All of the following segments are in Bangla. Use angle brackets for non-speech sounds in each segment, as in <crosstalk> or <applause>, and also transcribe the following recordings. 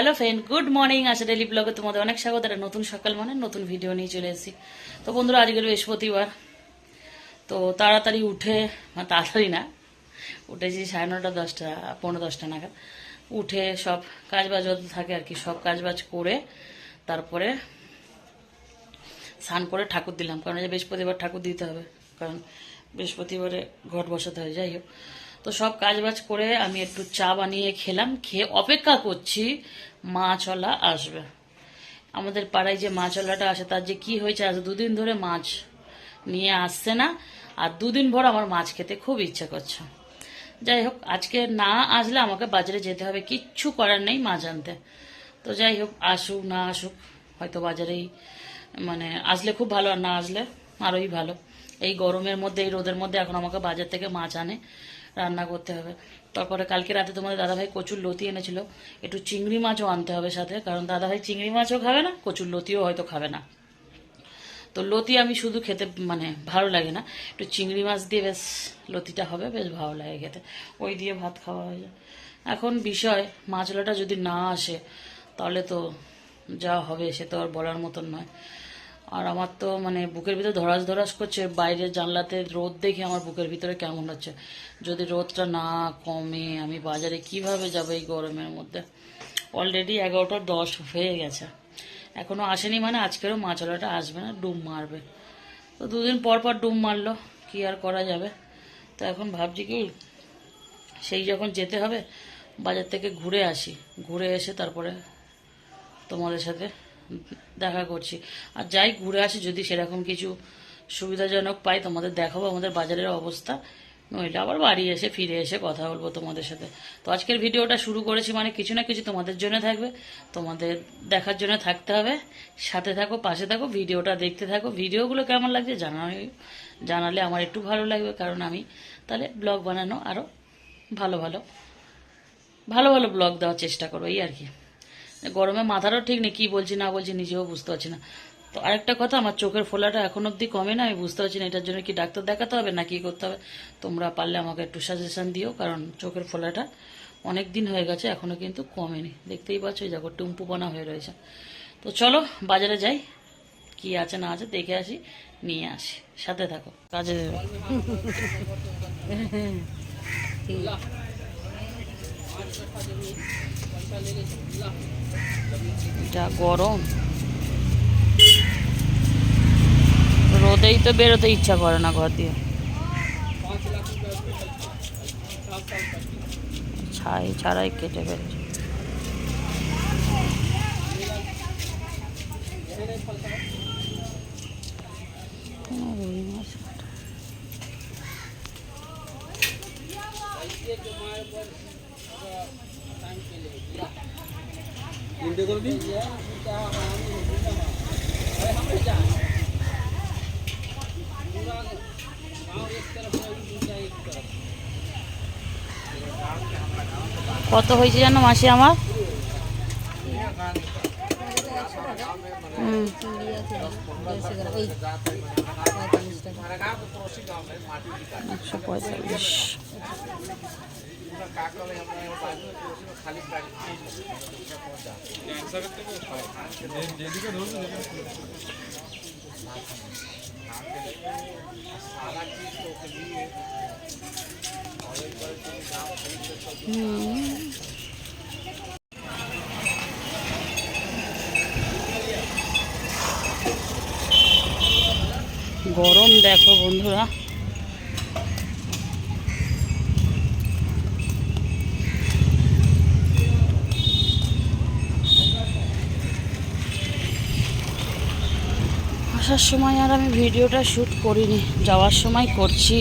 Hello friend good morning Asha daily ব্লগে তোমাদের অনেক স্বাগত। একটা নতুন সকাল মানে নতুন ভিডিও নিয়ে চলে এসেছি। তো বন্ধুরা, আজকের বৃহস্পতিবার, তো তাড়াতাড়ি উঠে মানে তাড়াতাড়ি না, উঠেছি সাড়ে নটা দশটা পনেরো দশটা নাগাদ। উঠে সব কাজ বাজ থাকে আর কি, সব কাজ বাজ করে তারপরে স্নান করে ঠাকুর দিলাম। কারণ বৃহস্পতিবার ঠাকুর দিতে হবে, কারণ বৃহস্পতিবারে ঘট বসাতে হয়, যাই হোক। তো সব কাজ বাজ করে আমি একটু চা বানিয়ে খেলাম, খেয়ে অপেক্ষা করছি মাছওয়ালা আসবে। আমাদের পাড়ায় যে মাছওয়ালাটা আসে, তার যে কি হয়েছে, আজ দুদিন ধরে মাছ নিয়ে আসছে না, আর দুদিন ভর আমার মাছ খেতে খুব ইচ্ছা করছে। যাই হোক, আজকে না আসলে আমাকে বাজারে যেতে হবে, কিচ্ছু করার নেই মাছ আনতে। তো যাই হোক, আসুক, না আসুক, হয়তো বাজারেই মানে আসলে খুব ভালো আর না আসলে আরোই ভালো। এই গরমের মধ্যে, এই রোদের মধ্যে এখন আমাকে বাজার থেকে মাছ আনে। রান্না করতে হবে। তারপরে কালকে রাতে তোমাদের দাদাভাই কচুর লতি এনেছিল। একটু চিংড়ি মাছও আনতে হবে সাথে, কারণ দাদাভাই চিংড়ি মাছও খাবে না, কচুর লতিও হয়তো খাবে না। তো লতি আমি শুধু খেতে মানে ভালো লাগে না। একটু চিংড়ি মাছ দিয়ে বেশ লতিটা হবে, বেশ ভালো লাগে খেতে। ওই দিয়ে ভাত খাওয়া হয়ে যায়। এখন বিষয়, মাছলাটা যদি না আসে, তাহলে তো যা হবে সে তো আর বলার মতন নয়। আর আমার তো মানে বুকের ভিতরে ধরাস ধরাস করছে, বাইরের জানলাতে রোদ দেখে আমার বুকের ভিতরে কেমন হচ্ছে। যদি রোদটা না কমে, আমি বাজারে কীভাবে যাব এই গরমের মধ্যে? অলরেডি এগারোটা দশ হয়ে গেছে। এখনও আসেনি মানে আজকেরও মাছওয়ালাটা আসবে না ডুব মারবে। তো দুদিন পর পর ডুব মারলো, কি আর করা যাবে? তো এখন ভাবছি কি, সেই যখন যেতে হবে, বাজার থেকে ঘুরে আসি। ঘুরে এসে তারপরে তোমাদের সাথে দেখা করছি। আর যাই ঘুরে আসি, যদি সেরকম কিছু সুবিধাজনক পাই, তোমাদের দেখাবো আমাদের বাজারের অবস্থা। নইলে আবার বাড়ি এসে, ফিরে এসে কথা বলব তোমাদের সাথে। তো আজকের ভিডিওটা শুরু করেছি মানে কিছু না কিছু তোমাদের জন্য থাকবে। তোমাদের দেখার জন্য থাকতে হবে। সাথে থাকো, পাশে থাকো, ভিডিওটা দেখতে থাকো। ভিডিওগুলো কেমন লাগছে জানাই, জানালে আমার একটু ভালো লাগবে, কারণ আমি তাহলে ব্লগ বানানো আরও ভালো ভালো ভালো ভালো ব্লগ দেওয়ার চেষ্টা করব, এই আর কি। গরমে মাথারও ঠিক নেই কী বলছি না বলছি নিজেও বুঝতে পারছি না। তো আরেকটা কথা আমার চোখের ফোলাটা এখন অবধি কমে না আমি বুঝতে পারছি না এটার জন্য কি ডাক্তার দেখাতে হবে না কি করতে হবে। তোমরা পারলে আমাকে একটু সাজেশন দিও কারণ চোখের ফোলাটা অনেক দিন হয়ে গেছে এখনও কিন্তু কমেনি। দেখতেই পাচ্ছ এই দেখো টুম্পুপানা হয়ে রয়েছে। তো চলো বাজারে যাই কি আছে না আছে দেখে আসি নিয়ে আসি। সাথে থাকো। কাজে দেবে <laughs> যা গরম। রোদেই তো বেরোতে ইচ্ছা করে না ঘর দিয়ে। ছাই ছাড়াই কেটে ফেলছে কোনো রুই মাছ কাটা। কত হয়েছে জানো মাসি আমার? একশো পঁয়তাল্লিশ। হুম গরম দেখো বন্ধুরা আসার সময় আর আমি ভিডিওটা শ্যুট করিনি। যাওয়ার সময় করছি।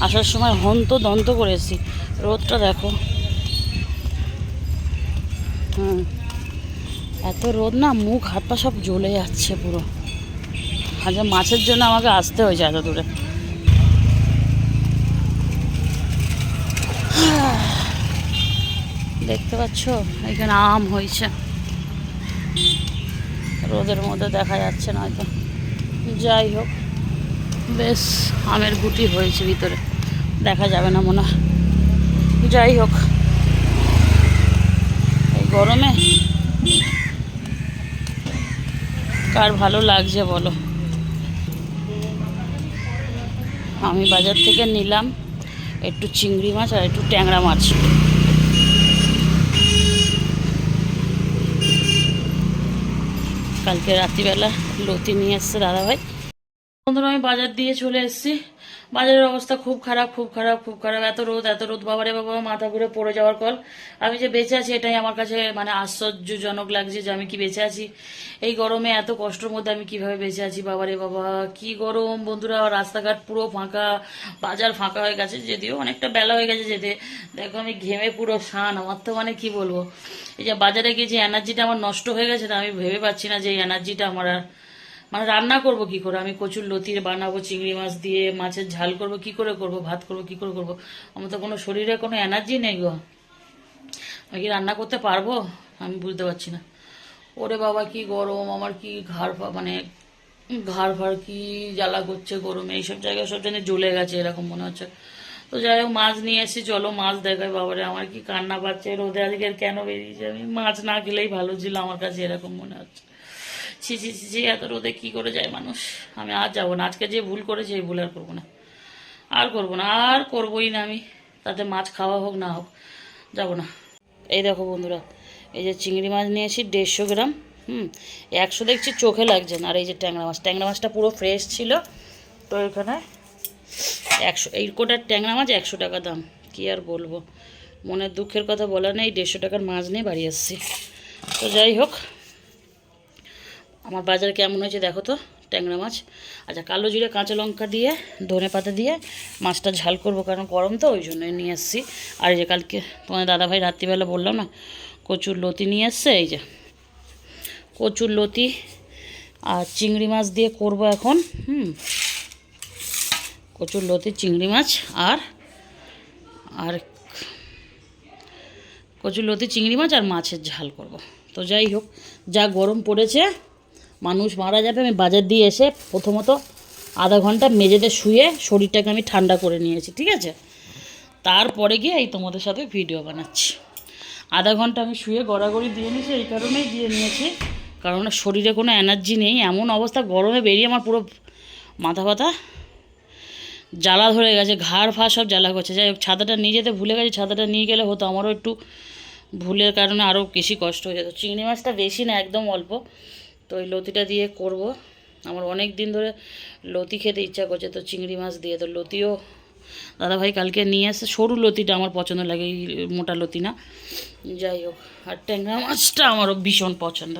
আসার সময় হন্ত দন্ত করেছি। রোদটা দেখো। হুম। এত রোদ না, মুখ, হাত, পা সব জ্বলে যাচ্ছে পুরো। আচ্ছা মাছের জন্য আমাকে আসতে হয়েছে এত দূরে। দেখতে পাচ্ছ? এখানে আম হয়েছে। রোদের মধ্যে দেখা যাচ্ছে না হয়তো। যাই হোক, বেশ আমের গুটি হয়েছে ভিতরে। দেখা যাবে না মনে হয়। যাই হোক, এই গরমে কার ভালো লাগছে বলো? আমি বাজার থেকে নিলাম একটু চিংড়ি মাছ আর একটু ট্যাংরা মাছ। কালকে রাত্রিবেলা লতি নিয়ে এসছে দাদাভাই। বন্ধুরা আমি বাজার দিয়ে চলে এসেছি। বাজারের অবস্থা খুব খারাপ খুব খারাপ খুব খারাপ। এত রোদ এত রোদ। বাবারে বাবা, মাথা ঘুরে পড়ে যাওয়ার কল আমি যে বেঁচে আছি এটাই আমার কাছে মানে আশ্চর্যজনক লাগছে যে আমি কি বেঁচে আছি। এই গরমে এত কষ্টের মধ্যে আমি কীভাবে বেঁচে আছি বাবারে বাবা? কি গরম বন্ধুরা, রাস্তাঘাট পুরো ফাঁকা, বাজার ফাঁকা হয়ে গেছে, যদিও অনেকটা বেলা হয়ে গেছে যেতে। দেখো আমি ঘেমে পুরো শান, আমার তো মানে কি বলব? এই যে বাজারে গিয়ে যে এনার্জিটা আমার নষ্ট হয়ে গেছে না আমি ভেবে পাচ্ছি না যে এই এনার্জিটা আমার আর মানে রান্না করব কি করে? আমি কচুর লতির বানাবো, চিংড়ি মাছ দিয়ে মাছের ঝাল করব, কি করে করব? ভাত করব, কি করে করব? আমার তো কোনো শরীরে কোনো এনার্জি নেই গো। আমি কি রান্না করতে পারব? আমি বুঝতে পারছি না। ওরে বাবা, কি গরম! আমার কি ঘাড় ফা- মানে ঘাড় ফাড় কি জ্বালা করছে গরমে? এইসব জায়গায় সব জানি জ্বলে গেছে, এরকম মনে হচ্ছে। তো যাই হোক, মাছ নিয়ে এসে চলো মাছ দেখায় বাবারে, আমার কি কান্না পাচ্ছে? রোদে আজকে কেন বেরিয়েছে? আমি মাছ না খেলেই ভালো ছিল আমার কাছে, এরকম মনে হচ্ছে। ছি ছি ছি ছি, এত রোদে কি করে যায় মানুষ? আমি আর যাব না। আজকে যে ভুল করেছি, এই ভুল আর করব না। আর করব না, আর করবোই না আমি। তাতে মাছ খাওয়া হোক, না হোক, যাব না। এই দেখো বন্ধুরা, এই যে চিংড়ি মাছ নিয়েছি দেড়শো গ্রাম। হুম, একশো দেখছি চোখে লাগছে না। আর এই যে ট্যাংরা মাছ, ট্যাংরা মাছটা পুরো ফ্রেশ ছিল। তো এখানে একশো, এই কোটার ট্যাংরা মাছ একশো টাকা দাম। কি আর বলব? মনের দুঃখের কথা বলা নেই, দেড়শো টাকার মাছ নিয়ে বাড়ি আসছি। তো যাই হোক আমার বাজার কেমন হয়েছে দেখো তো, ট্যাংরা মাছ। আচ্ছা কালো জিরে, কাঁচা লঙ্কা দিয়ে, ধনে পাতা দিয়ে মাছটা ঝাল করব, কারণ গরম তো, ওই জন্যই নিয়ে এসেছি। আর এই যে কালকে তোমার দাদাভাই রাত্রিবেলা বললাম না, কচুর লতি নিয়ে এসছে, এই যে কচুর লতি আর চিংড়ি মাছ দিয়ে করব এখন, হুম। কচুর লতি, চিংড়ি মাছ আর আর কচুর লতি, চিংড়ি মাছ আর মাছের ঝাল করব। তো যাই হোক, যা গরম পড়েছে মানুষ মারা যাবে, আমি বাজার দিয়ে এসে প্রথমত আধা ঘণ্টা মেঝেতে শুয়ে শরীরটাকে আমি ঠান্ডা করে নিয়েছি, ঠিক আছে? তারপরে গিয়ে এই তোমাদের সাথে ভিডিও বানাচ্ছি। আধা ঘণ্টা আমি শুয়ে গড়াগড়ি দিয়ে নিয়েছি, এই কারণেই দিয়ে নিয়েছি। কারণ শরীরে কোনো এনার্জি নেই, এমন অবস্থা, গরমে বেরিয়ে আমার পুরো মাথা ব্যথা জ্বালা ধরে গেছে, ঘাড় ফা সব জ্বালা করছে। যাই হোক, ছাতাটা নিয়ে যেতে ভুলে গেছি, ছাতাটা নিয়ে গেলে হতো আমারও একটু ভুলের কারণে আরও বেশি কষ্ট হয়ে যেত। চিংড়ি মাছটা বেশি না, একদম অল্প। তো ওই লতিটা দিয়ে করব। আমার অনেক দিন ধরে লতি খেতে ইচ্ছা করছে, তো চিংড়ি মাছ দিয়ে। তো লতিও দাদাভাই কালকে নিয়ে আসে সরু লতিটা আমার পছন্দ লাগে, এই মোটা লতি না। যাই হোক, আর ট্যাংরা মাছটা আমারও ভীষণ পছন্দ।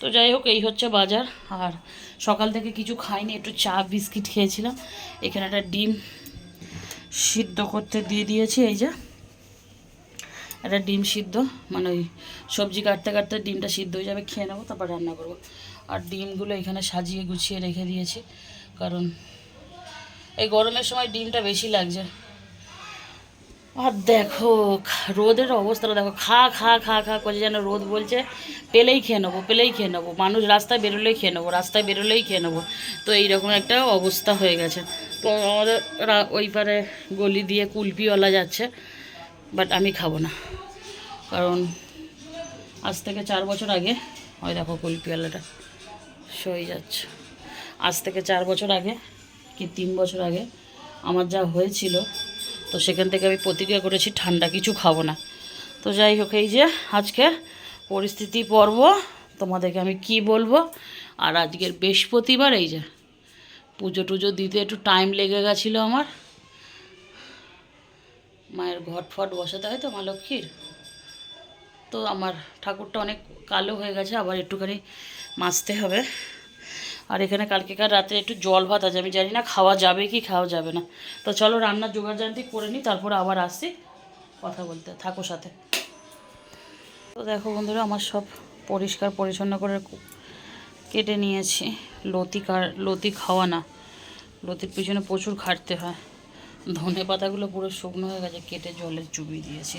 তো যাই হোক, এই হচ্ছে বাজার। আর সকাল থেকে কিছু খাইনি, একটু চা, বিস্কিট খেয়েছিলাম। এখানে একটা ডিম সিদ্ধ করতে দিয়ে দিয়েছি, এই যে। একটা ডিম সিদ্ধ মানে ওই সবজি কাটতে কাটতে ডিমটা সিদ্ধ হয়ে যাবে, খেয়ে নেব, তারপর রান্না করব। আর ডিমগুলো এখানে সাজিয়ে গুছিয়ে রেখে দিয়েছি, কারণ এই গরমের সময় ডিমটা বেশি লাগছে। আর দেখো, রোদের অবস্থাটা দেখো, খা খা খা খা করে যেন রোদ বলছে, পেলেই খেয়ে নেব, পেলেই খেয়ে নেব। মানুষ রাস্তায় বেরোলেই খেয়ে নেব, রাস্তায় বেরোলেই খেয়ে নেব। তো এইরকম একটা অবস্থা হয়ে গেছে। তো আমাদের ওই পারে গলি দিয়ে কুলপিওয়ালা যাচ্ছে। বাট আমি খাব না। কারণ আজ থেকে চার বছর আগে, ওই দেখো কুলপিওয়ালাটা সই যাচ্ছে। আজ থেকে চার বছর আগে কি তিন বছর আগে আমার যা হয়েছিল, তো সেখান থেকে আমি প্রতিজ্ঞা করেছি ঠান্ডা কিছু খাব না। তো যাই হোক, এই যে আজকে পরিস্থিতি পর্ব, তোমাদেরকে আমি কি বলব? আর আজকের বৃহস্পতিবার, এই যে পুজো টুজো দিতে একটু টাইম লেগে গেছিল আমার। মায়ের ঘট ফট বসাতে হয় তো মা লক্ষ্মীর। তো আমার ঠাকুরটা অনেক কালো হয়ে গেছে, আবার একটুখানি মাজতে হবে। আর এখানে কালকেকার রাতে একটু জল ভাত আছে, আমি জানি না খাওয়া যাবে কি খাওয়া যাবে না। তো চলো রান্নার জোগাড় জানতি করে নিই, তারপরে আবার আসি কথা বলতে, থাকো সাথে। তো দেখো বন্ধুরা, আমার সব পরিষ্কার পরিচ্ছন্ন করে কেটে নিয়েছি। লতি কার লতি খাওয়া না, লতির পিছনে প্রচুর খাটতে হয়। ধনে পাতাগুলো পুরো শুকনো হয়ে গেছে, কেটে জলে চুবিয়ে দিয়েছি।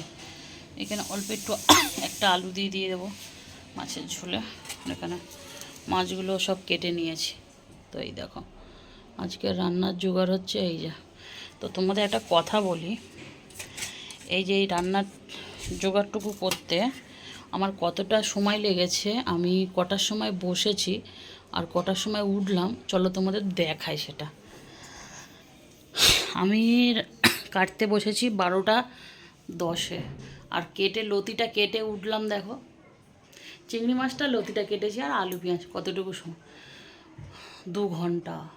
এখানে অল্প একটু একটা আলু দিয়ে দিয়ে দেবো মাছের ঝোলে। এখানে মাছগুলো সব কেটে নিয়েছি। তো এই দেখো, আজকে রান্নার জোগাড় হচ্ছে এই যা। তো তোমাদের একটা কথা বলি, এই যে এই রান্নার জোগাড়টুকু করতে আমার কতটা সময় লেগেছে, আমি কটার সময় বসেছি আর কটার সময় উঠলাম, চলো তোমাদের দেখাই সেটা। আমি কাটতে বসেছি বারোটা দশে। আর কেটে লতিটা কেটে উঠলাম দেখো। চিংড়ি মাছটা লতিটা কেটেছি আর আলু পেঁয়াজ, কতটুকু সময় দু ঘণ্টা।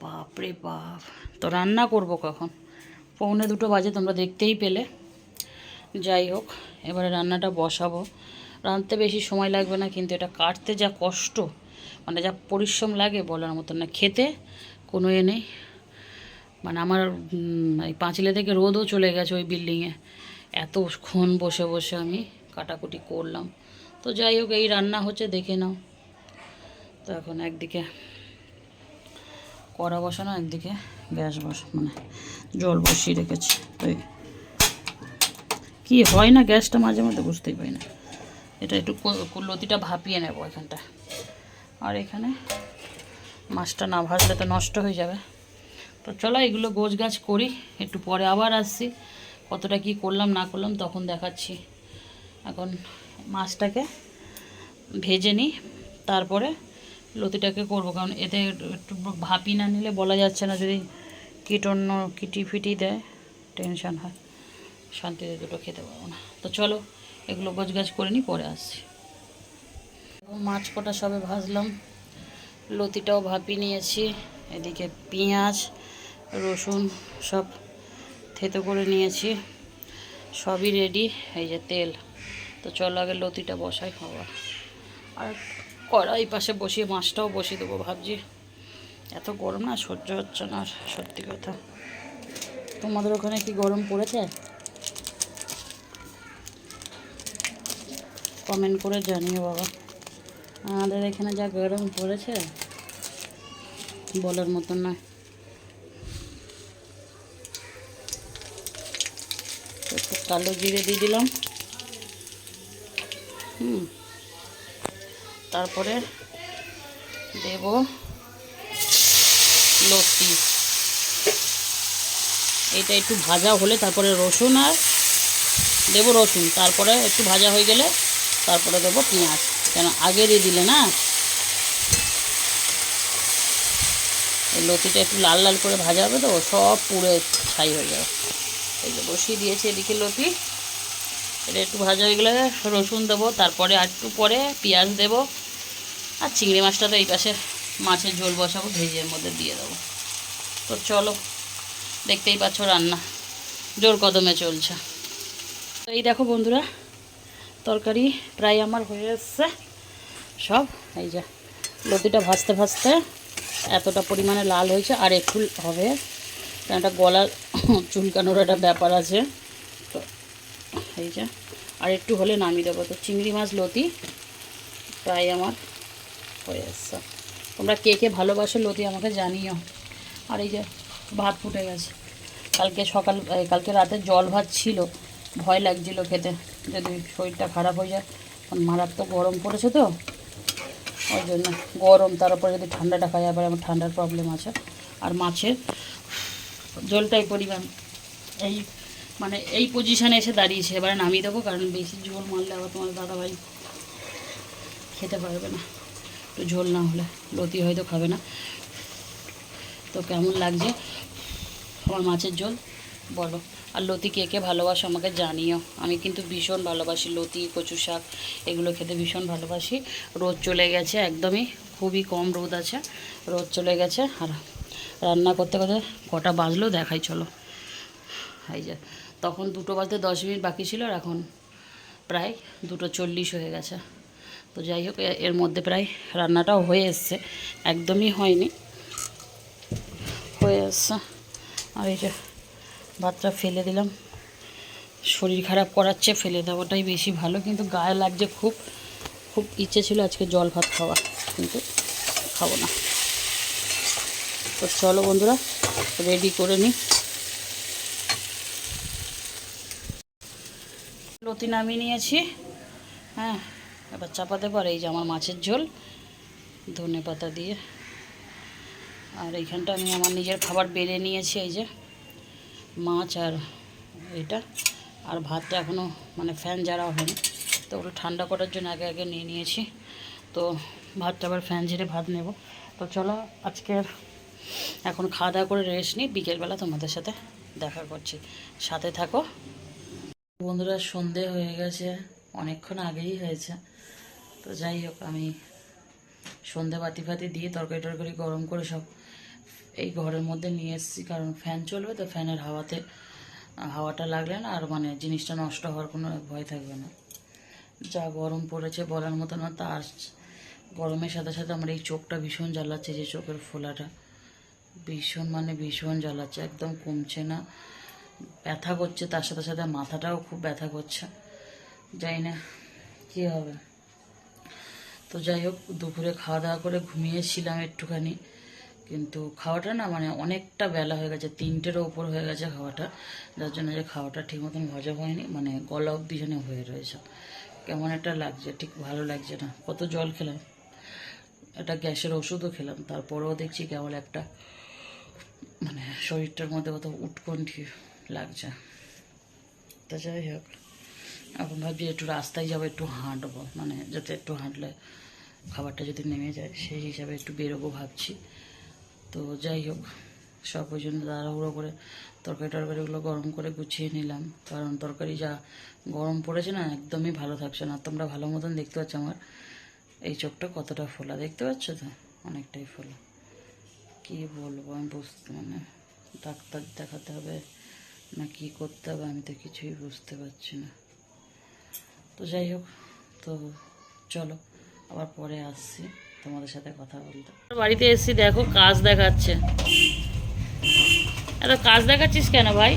বাপরে বাপ। তো রান্না করব কখন? পৌনে দুটো বাজে, তোমরা দেখতেই পেলে। যাই হোক, এবারে রান্নাটা বসাবো। রাঁধতে বেশি সময় লাগবে না, কিন্তু এটা কাটতে যা কষ্ট মানে যা পরিশ্রম লাগে বলার মতন না। খেতে কোনো এ নেই। মানে আমার এই পাঁচিলে থেকে রোদও চলে গেছে ওই বিল্ডিংয়ে এতক্ষণ বসে বসে আমি কাটাকুটি করলাম। তো যাই হোক, এই রান্না হচ্ছে, দেখে নাও। তো এখন একদিকে কড়া বসানো, একদিকে গ্যাস বস মানে জল বসিয়ে রেখেছি। তো কি হয় না গ্যাসটা মাঝে মধ্যে বুঝতেই পারি না। এটা একটু লতিটা ভাপিয়ে নেব এখানটা আর এখানে মাছটা না ভাজলে তো নষ্ট হয়ে যাবে। তো চলো এগুলো গোছ গাছ করি, একটু পরে আবার আসছি। কতটা কি করলাম, না করলাম তখন দেখাচ্ছি। এখন মাছটাকে ভেজে নিই, তারপরে লতিটাকে করব, কারণ এতে একটু ভাপি না নিলে বলা যাচ্ছে না, যদি কীটন্য কিটি ফিটি দেয়, টেনশন হয়। শান্তিতে দুটো খেতে পারব না। তো চলো এগুলো গোছ গাছ করে নিই, পরে আসছি। মাছ কটা সবে ভাজলাম, লতিটাও ভাপি নিয়েছি, এদিকে পেঁয়াজ রসুন সব থেতো করে নিয়েছি, সবই রেডি এই যে তেল। তো চল আগে লতিটা বসাই খাওয়া। আর কড়াই পাশে বসিয়ে মাছটাও বসিয়ে দেবো ভাবছি। এত গরম না, সহ্য হচ্ছে না সত্যি কথা। তোমাদের ওখানে কি গরম পড়েছে? কমেন্ট করে জানিও বাবা। আমাদের এখানে যা গরম পড়েছে, বলার মতন নয় তো একটু কালো জিরে দিয়ে দিলাম। হুম। তারপরে দেব লস্যি। এটা একটু ভাজা হলে তারপরে রসুন আর দেবো রসুন। তারপরে একটু ভাজা হয়ে গেলে তারপরে দেবো পেঁয়াজ। কেন আগে দিয়ে দিলে না? এই লতিটা একটু লাল লাল করে ভাজা হবে তো, সব পুড়ে ছাই হয়ে যাবে। এই যে বসিয়ে দিয়েছি এদিকে লতি। এটা একটু ভাজা হয়ে গেলে রসুন দেবো, তারপরে আর একটু পরে পেঁয়াজ দেবো। আর চিংড়ি মাছটা তো এই পাশে মাছের ঝোল বসাবো ভেজের মধ্যে দিয়ে দেবো। তো চলো, দেখতেই পাচ্ছ রান্না। জোর কদমে চলছে। তো এই দেখো বন্ধুরা, তরকারি প্রায় আমার হয়ে এসছে। সব, এই যে লতিটা ভাজতে ভাজতে এতটা পরিমাণে লাল হয়েছে, আর একটু হবে একটা গলার চুলকানোর একটা ব্যাপার আছে। তো এই যে, আর একটু হলে নামিয়ে দেবো। তো চিংড়ি মাছ লতি প্রায় আমার হয়ে এসছে তোমরা কে কে ভালোবাসো লতি আমাকে জানিও। আর এই যে ভাত ফুটে গেছে। কালকে সকাল কালকে রাতে জল ভাত ছিল। ভয় লাগছিল খেতে। যদি শরীরটা খারাপ হয়ে যায়, কারণ মারাত্মক গরম পড়েছে তো। ওই জন্য গরম, তার উপরে যদি ঠান্ডাটা খাই আবার আমার ঠান্ডার প্রবলেম আছে। আর মাছের জলটাই পরিমাণ। এই মানে এই পজিশানে এসে দাঁড়িয়েছে, এবারে নামিয়ে দেবো, কারণ বেশি ঝোল মারলে আবার তোমার দাদাভাই খেতে পারবে না। একটু ঝোল না হলে লতি হয়তো খাবে না। তো কেমন লাগছে? আমার মাছের ঝোল, বলো। আর লতি কে কে ভালোবাসো আমাকে জানিও। আমি কিন্তু ভীষণ ভালোবাসি লতি, কচু শাক, এগুলো খেতে ভীষণ ভালোবাসি। রোদ চলে গেছে, একদমই খুবই কম রোদ আছে, রোদ চলে গেছে, আর রান্না করতে করতে কটা বাজলো, দেখাই, চলো। এই যে, তখন দুটো বাজতে দশ মিনিট বাকি ছিল আর এখন প্রায় দুটো চল্লিশ হয়ে গেছে। তো যাই হোক এর মধ্যে প্রায় রান্নাটাও হয়ে এসছে। একদমই হয়নি। হয়ে এসছে। আর এই যে, ভাতটা ফেলে দিলাম। শরীর খারাপ করাচ্ছে, ফেলে দেওয়াটাই বেশি ভালো, কিন্তু গায়ে লাগছে খুব। খুব ইচ্ছে ছিল আজকে জল ভাত খাওয়া, কিন্তু খাব না। তো চলো বন্ধুরা রেডি করে নিই লতি নামিয়ে নিয়েছি। হ্যাঁ এবার চাপাতে পারে এই যে আমার মাছের ঝোল, ধনে পাতা দিয়ে। আর এইখানটা আমি আমার নিজের খাবার বেড়ে নিয়েছি, এই যে মাছ আর এটা। আর ভাতটা এখনও মানে ফ্যান যারা হয়নি, তো ওগুলো ঠান্ডা করার জন্য আগে আগে নিয়ে নিয়েছি। তো ভাতটা আবার ফ্যান ঝেড়ে ভাত নেব। তো চলো আজকের এখন খাওয়া দাওয়া করে রেস্ট নিই, বিকেলবেলা তোমাদের সাথে দেখা করছি। সাথে থাকো। বন্ধুরা, সন্ধে হয়ে গেছে, অনেকক্ষণ আগেই হয়েছে। তো যাই হোক, আমি সন্ধে বাতি ফাতি দিয়ে তরকারি টরকারি গরম করে সব এই ঘরের মধ্যে নিয়ে এসেছি, কারণ ফ্যান চলবে তো ফ্যানের হাওয়াতে, হাওয়াটা লাগলে না আর মানে জিনিসটা নষ্ট হওয়ার কোনো ভয় থাকবে না। যা গরম পড়েছে বলার মতো না, তার গরমের সাথে সাথে আমার এই চোখটা ভীষণ জ্বালাচ্ছে, যে চোখের ফোলাটা। ভীষণ মানে ভীষণ জ্বালাচ্ছে, একদম কমছে না। ব্যথা করছে, তার সাথে সাথে মাথাটাও খুব ব্যথা করছে। জানি না কী হবে। তো যাই হোক, দুপুরে খাওয়া দাওয়া করে ঘুমিয়েছিলাম একটুখানি। কিন্তু খাওয়াটা না মানে অনেকটা বেলা হয়ে গেছে তিনটেরও ওপর হয়ে গেছে খাওয়াটা। যার জন্য যে খাওয়াটা ঠিক মতন হজম হয়নি মানে গলা অব্দি যেন হয়ে রয়েছে। কেমন একটা লাগছে, ঠিক ভালো লাগছে না। কত জল খেলাম। একটা গ্যাসের ওষুধও খেলাম, তারপরেও দেখছি কেমন একটা। মানে শরীরটার মধ্যে কত উৎকণ্ঠী লাগছে। তা যাই হোক, এখন ভাবছি একটু রাস্তায় যাব, একটু হাঁটবো মানে যাতে একটু হাঁটলে খাবারটা যদি নেমে যায়, সেই হিসাবে একটু বেরোবো ভাবছি। তো যাই হোক, সব ওই জন্য তাড়াহুড়ো করে তরকারি টরকারিগুলো গরম করে গুছিয়ে নিলাম। কারণ তরকারি যা গরম পড়েছে না, একদমই ভালো থাকছে না। তোমরা ভালো মতন দেখতে পাচ্ছ আমার এই চোখটা কতটা ফোলা, দেখতে পাচ্ছ তো? অনেকটাই ফোলা। কি বলব? আমি বুঝতে মানে ডাক্তার দেখাতে হবে না কি করতে হবে, আমি তো কিছুই বুঝতে পারছি না। তো যাই হোক, তো চলো, আবার পরে আসছি, তোমাদের সাথে কথা বলতে। বাড়িতে এসেছি, দেখো, কাজ দেখাচ্ছে। এত কাজ দেখাচ্ছিস কেন ভাই?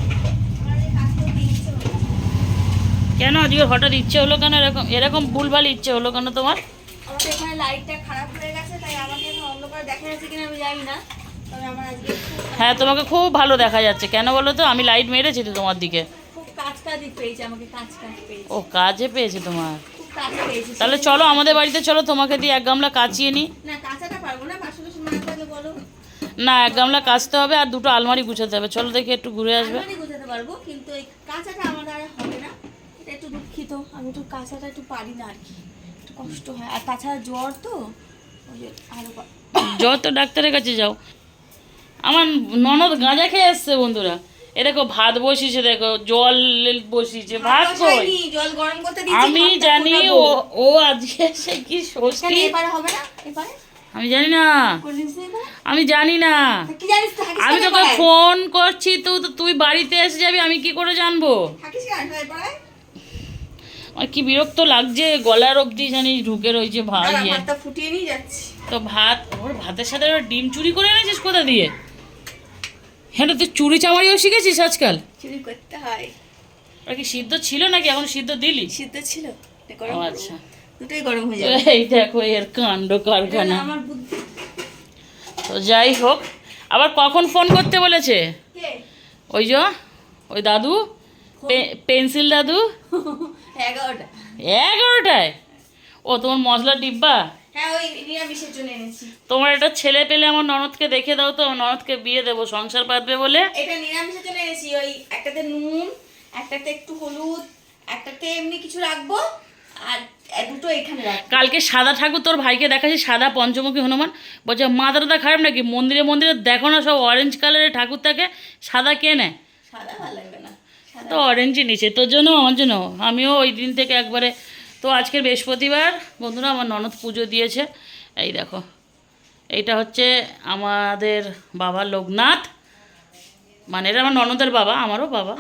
কেন আজকে হঠাৎ ইচ্ছে হলো কেন এরকম এরকম ভুলভাল ইচ্ছে হলো কেন তোমার? লাইটটা খারাপ হয়ে গেছে, তাই আমাকে অন্ধকার দেখা যাচ্ছে কিনা আমি জানি না। হ্যাঁ তোমাকে খুব ভালো দেখা যাচ্ছে। কেন বলো তো? আমি লাইট মেরেছি তো তোমার দিকে। ও কাজে পেয়েছে তোমার? তাহলে চলো আমাদের বাড়িতে চলো তোমাকে দিয়ে এক গামলা কাচিয়ে না। না এক গামলা কাচতে হবে আর দুটো আলমারি গুছাতে হবে। চলো দেখি একটু ঘুরে আসবে। আলমারি পারব কিন্তু এই কাঁচাটা আমার দ্বারা হবে না। এটা একটু দুঃখিত আমি একটু কাঁচাটা একটু পারি না আর কি। একটু কষ্ট হয়। আর তাছাড়া জ্বর তো জ্বর তো ডাক্তারের কাছে যাও। আমার ননদ গাঁজা খেয়ে এসছে বন্ধুরা। এ দেখো ভাত বসিয়েছে দেখো জল বসিয়েছে ভাত কই? জল গরম করতে আমি জানি ও ও আজকে সে কি ষষ্ঠী এবারে হবে না এবারে আমি জানি না। জিনিস আমি জানি না। আমি তোকে ফোন করছি তো তো তুই বাড়িতে এসে যাবি আমি কি করে জানব? আমার কি বিরক্ত লাগছে গলার অবধি জানি ঢুকে রয়েছে যাচ্ছি। তো ভাত ওর ভাতের সাথে ডিম চুরি করে এনেছিস কোথা দিয়ে? হ্যাঁ তুই চুরি চামারিও শিখেছিস আজকাল? চুরি করতে হয়। ওর কি সিদ্ধ ছিল নাকি? এখন সিদ্ধ দিলি? সিদ্ধ ছিল। গরম আচ্ছা। দুটোই গরম হয়ে যাবে। এই দেখো এর কাণ্ড কারখানা। আমার বুদ্ধি। তো যাই হোক আবার কখন ফোন করতে বলেছে? ওই যে ওই দাদু? পেন্সিল দাদু? এগারোটা। এগারোটায়? ও তোমার মশলা ডিব্বা? হ্যাঁ তোমার একটা ছেলে পেলে আমার ননদকে দেখে দাও তো ননদকে বিয়ে দেবো সংসার পাতবে বলে। এটা নিরামিষের জন্য এনেছি ওই একটাতে নুন একটাতে একটু হলুদ একটাতে এমনি কিছু রাখব আর দুটো এখানে কালকে সাদা ঠাকুর তোর ভাইকে দেখাচ্ছি সাদা পঞ্চমুখী হনুমান। বলছে মাথাটা খারাপ নাকি? মন্দিরে মন্দিরে দেখো না সব অরেঞ্জ কালারের ঠাকুর থাকে সাদা কে নেয়? সাদা ভালো লাগবে না তো অরেঞ্জই নিচে তোর জন্য আমার জন্য। আমিও ওই দিন থেকে একবারে তো আজকের বৃহস্পতিবার বন্ধুরা আমার ননদ পুজো দিয়েছে। এই দেখো এইটা হচ্ছে আমাদের বাবা লোকনাথ। মানে এটা আমার ননদের বাবা আমারও বাবা।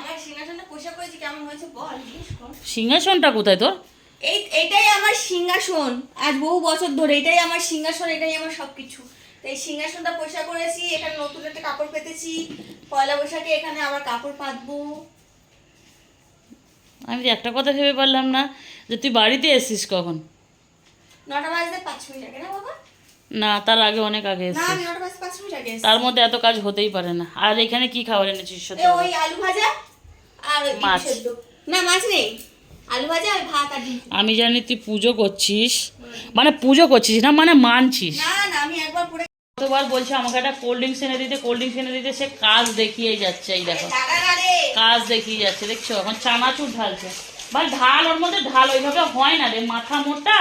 সিংহাসনটা কোথায় তোর? এই এটাই আমার সিংহাসন। আজ বহু বছর ধরে এটাই আমার সিংহাসন এটাই আমার সবকিছু। তো এই সিংহাসনটা পয়সা করেছি এখানে নতুন একটা কাপড় পেতেছি। পয়লা বৈশাখে এখানে আবার কাপড় পাতবো। আমি তো একটা কথা ভেবে পারলাম না যে তুই বাড়িতে এসছিস কখন? না তার আগে অনেক আগে এসছিস। তার মধ্যে এত কাজ হতেই পারে না। আর এখানে কি খাবার এনেছিস সত্যি ওই আলু ভাজা আর মাছ। না মাছ নেই। আলু ভাজা আর ভাত আর আমি জানি তুই পুজো করছিস। মানে পুজো করছিস না মানে মানছিস। না না আমি একবার পরে কতবার বলছে আমাকে একটা কোল্ড ড্রিঙ্কস এনে দিতে কোল্ড ড্রিঙ্কস এনে দিতে সে কাজ দেখিয়েই যাচ্ছে এই দেখো। কাজ দেখিয়ে যাচ্ছে দেখছ? এখন চানাচুর ঢালছে। ভাই ঢাল ওর মধ্যে ঢাল ওইভাবে হয় না রে মাথা মোটা।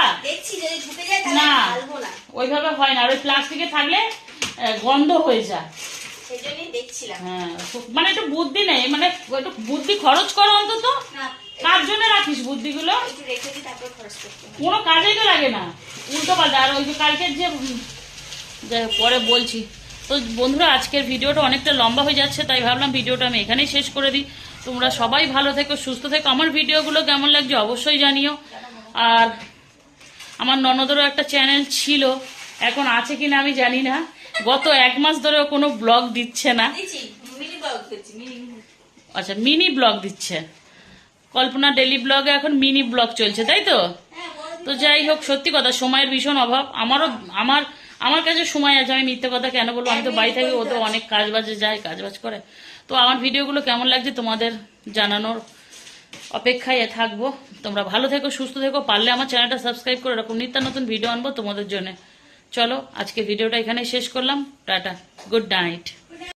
না। ওইভাবে হয় না আর ওই প্লাস্টিকে থাকলে গন্ধ হয়ে যায়। হ্যাঁ মানে একটু বুদ্ধি নেই মানে একটু বুদ্ধি খরচ করো অন্তত। কার জন্য রাখিস বুদ্ধিগুলো? কোনো কাজেই তো লাগে না। উল্টো পাল্টা আর ওই যে কালকের যে যাই পরে বলছি। তো বন্ধুরা আজকের ভিডিওটা অনেকটা লম্বা হয়ে যাচ্ছে তাই ভাবলাম ভিডিওটা আমি এখানেই শেষ করে দিই। তোমরা সবাই ভালো থেকো সুস্থ থেকো। আমার ভিডিওগুলো কেমন লাগছে অবশ্যই জানিও। আর আমার ননদেরও একটা চ্যানেল ছিল এখন আছে কিনা আমি জানি না। গত এক মাস ধরেও কোনো ব্লগ দিচ্ছে না। আচ্ছা মিনি ব্লগ দিচ্ছে। কল্পনা ডেলি ব্লগে এখন মিনি ব্লগ চলছে তাই তো? হ্যাঁ তো যাই হোক সত্যি কথা সময়ের ভীষণ অভাব। আমারও আমার আমার কাছে সময় আছে আমি মিথ্যে কথা কেন বলব? আমি তো বাড়ি থাকি ও তো অনেক কাজ বাজে যায় কাজ বাজ করে। তো আমার ভিডিওগুলো কেমন লাগছে তোমাদের জানানোর অপেক্ষায় থাকব। তোমরা ভালো থেকো সুস্থ থেকো পারলে আমার চ্যানেলটা সাবস্ক্রাইব করে এরকম নিত্য নতুন ভিডিও আনব তোমাদের জন্য। চলো আজকে ভিডিওটা এখানে শেষ করলাম। Tata good night.